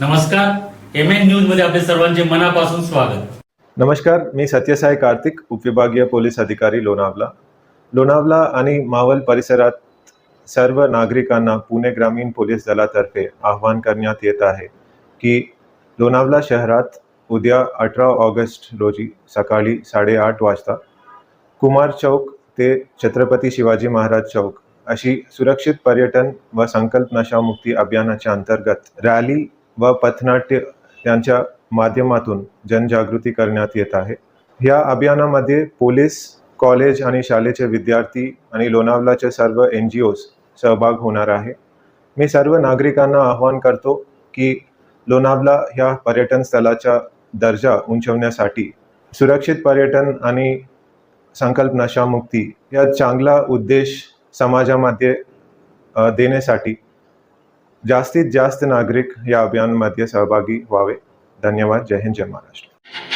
नमस्कार. M N न्यूजमध्ये आपले सर्वांचे मनापासून स्वागत. नमस्कार मी सत्यसाई कार्तिक उपविभागीय पोलीस अधिकारी लोणावला. लोणावला आणि मावल परिसरात सर्व नागरिकांना पुणे ग्रामीण पोलीस दलातर्फे आवाहन करण्यात येत आहे की लोणावला शहरात उद्या अठरा ऑगस्ट रोजी सकाळी साडेआठ वाजता कुमार चौक ते छत्रपती शिवाजी महाराज चौक अशी सुरक्षित पर्यटन व संकल्प नशामुक्ती अभियानाच्या अंतर्गत रॅली व पथनाट्य यांच्या माध्यमातून जनजागृती करण्यात येत आहे. या अभियानामध्ये पोलीस कॉलेज आणि शाळेचे विद्यार्थी आणि लोणावलाचे सर्व एन जी ओज सहभाग होणार आहे. मी सर्व नागरिकांना आवाहन करतो की लोणावला ह्या पर्यटन स्थळाचा दर्जा उंचवण्यासाठी सुरक्षित पर्यटन आणि संकल्प नशामुक्ती या चांगला उद्देश समाजामध्ये देण्यासाठी जास्तीत जास्त नागरिक या अभियानामध्ये सहभागी व्हावे. धन्यवाद. जय हिंद जय महाराष्ट्र.